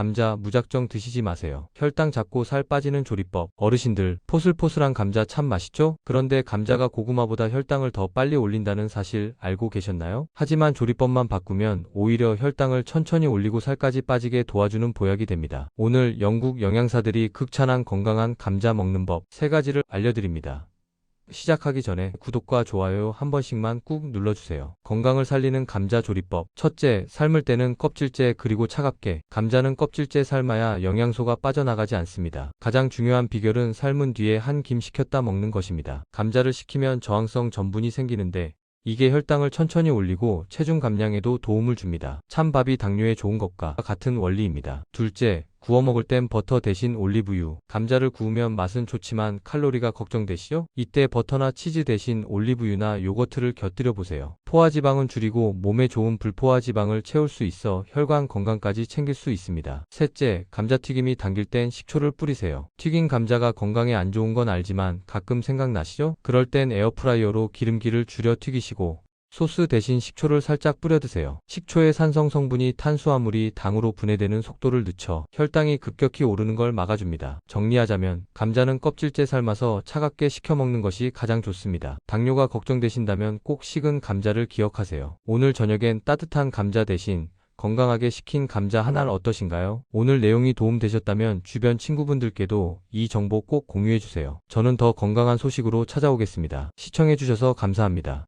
감자 무작정 드시지 마세요. 혈당 잡고 살 빠지는 조리법. 어르신들, 포슬포슬한 감자 참 맛있죠? 그런데 감자가 고구마보다 혈당을 더 빨리 올린다는 사실 알고 계셨나요? 하지만 조리법만 바꾸면 오히려 혈당을 천천히 올리고 살까지 빠지게 도와주는 보약이 됩니다. 오늘 영국 영양사들이 극찬한 건강한 감자 먹는 법 세 가지를 알려드립니다. 시작하기 전에 구독과 좋아요 한 번씩만 꾹 눌러주세요. 건강을 살리는 감자 조리법. 첫째, 삶을 때는 껍질째 그리고 차갑게. 감자는 껍질째 삶아야 영양소가 빠져나가지 않습니다. 가장 중요한 비결은 삶은 뒤에 한 김 식혔다 먹는 것입니다. 감자를 식히면 저항성 전분이 생기는데 이게 혈당을 천천히 올리고 체중 감량에도 도움을 줍니다. 찬밥이 당뇨에 좋은 것과 같은 원리입니다. 둘째, 구워 먹을 땐 버터 대신 올리브유. 감자를 구우면 맛은 좋지만 칼로리가 걱정되시죠? 이때 버터나 치즈 대신 올리브유나 요거트를 곁들여 보세요. 포화지방은 줄이고 몸에 좋은 불포화지방을 채울 수 있어 혈관 건강까지 챙길 수 있습니다. 셋째, 감자튀김이 당길 땐 식초를 뿌리세요. 튀긴 감자가 건강에 안 좋은 건 알지만 가끔 생각나시죠? 그럴 땐 에어프라이어로 기름기를 줄여 튀기시고 소스 대신 식초를 살짝 뿌려 드세요. 식초의 산성 성분이 탄수화물이 당으로 분해되는 속도를 늦춰 혈당이 급격히 오르는 걸 막아줍니다. 정리하자면 감자는 껍질째 삶아서 차갑게 식혀 먹는 것이 가장 좋습니다. 당뇨가 걱정되신다면 꼭 식은 감자를 기억하세요. 오늘 저녁엔 따뜻한 감자 대신 건강하게 식힌 감자 하나는 어떠신가요? 오늘 내용이 도움되셨다면 주변 친구분들께도 이 정보 꼭 공유해주세요. 저는 더 건강한 소식으로 찾아오겠습니다. 시청해주셔서 감사합니다.